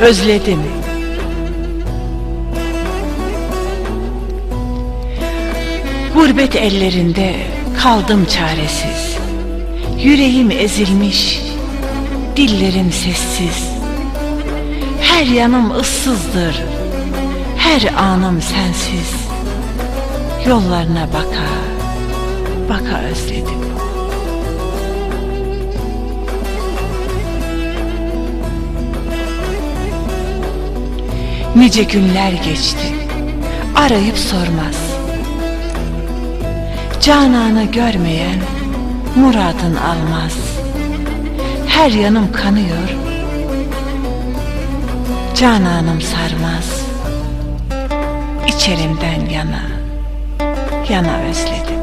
özledim. Gurbet ellerinde kaldım çaresiz. Yüreğim ezilmiş, dillerim sessiz. Her yanım ıssızdır, her anım sensiz. Yollarına baka, baka özledim. Nice günler geçti, arayıp sormaz. Cananı görmeyen muradın almaz. Her yanım kanıyor, cananım sarmaz. İçerimden yana, yana özledim.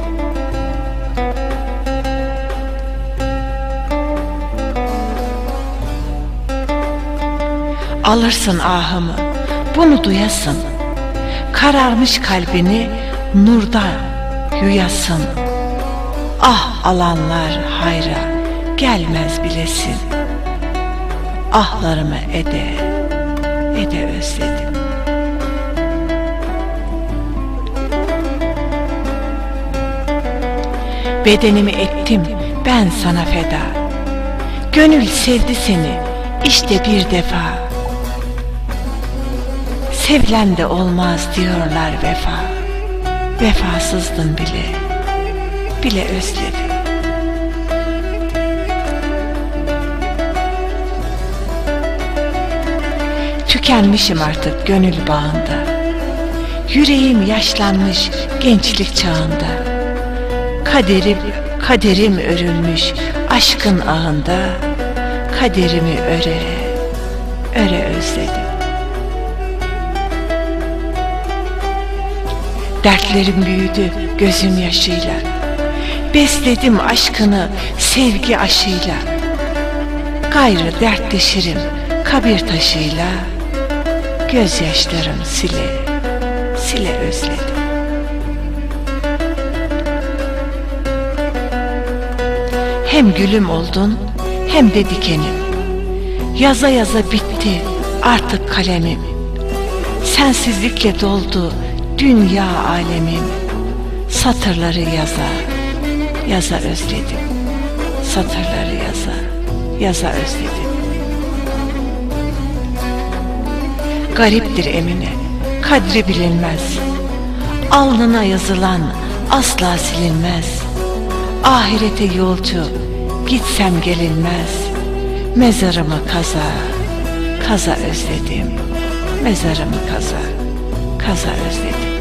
Alırsın ahımı, bunu duyasın. Kararmış kalbini nurda yuyasın. Ah alanlar hayra gelmez bilesin. Ahlarımı ede, ede özledim. Bedenimi ettim ben sana feda. Gönül sevdi seni işte bir defa. Sevilen de olmaz diyorlar vefa. Vefasızdın bile, bile özledim. Tükenmişim artık gönül bağında. Yüreğim yaşlanmış gençlik çağında. Kaderim, kaderim örülmüş aşkın ağında. Kaderimi öre, öre özledim. Dertlerim büyüdü gözüm yaşıyla. Besledim aşkını sevgi aşıyla. Gayrı dertleşirim kabir taşıyla. Gözyaşlarım sile, sile özledim. Hem gülüm oldun hem de dikenim. Yaza yaza bitti artık kalemim. Sensizlikle doldu dünya alemim. Satırları yaza, yaza özledim. Satırları yaza, yaza özledim. Gariptir Emine, kadri bilinmez. Alnına yazılan asla silinmez. Ahirete yolcu, gitsem gelinmez. Mezarımı kaza, kaza özledim. Mezarımı kaza, kaza özledim.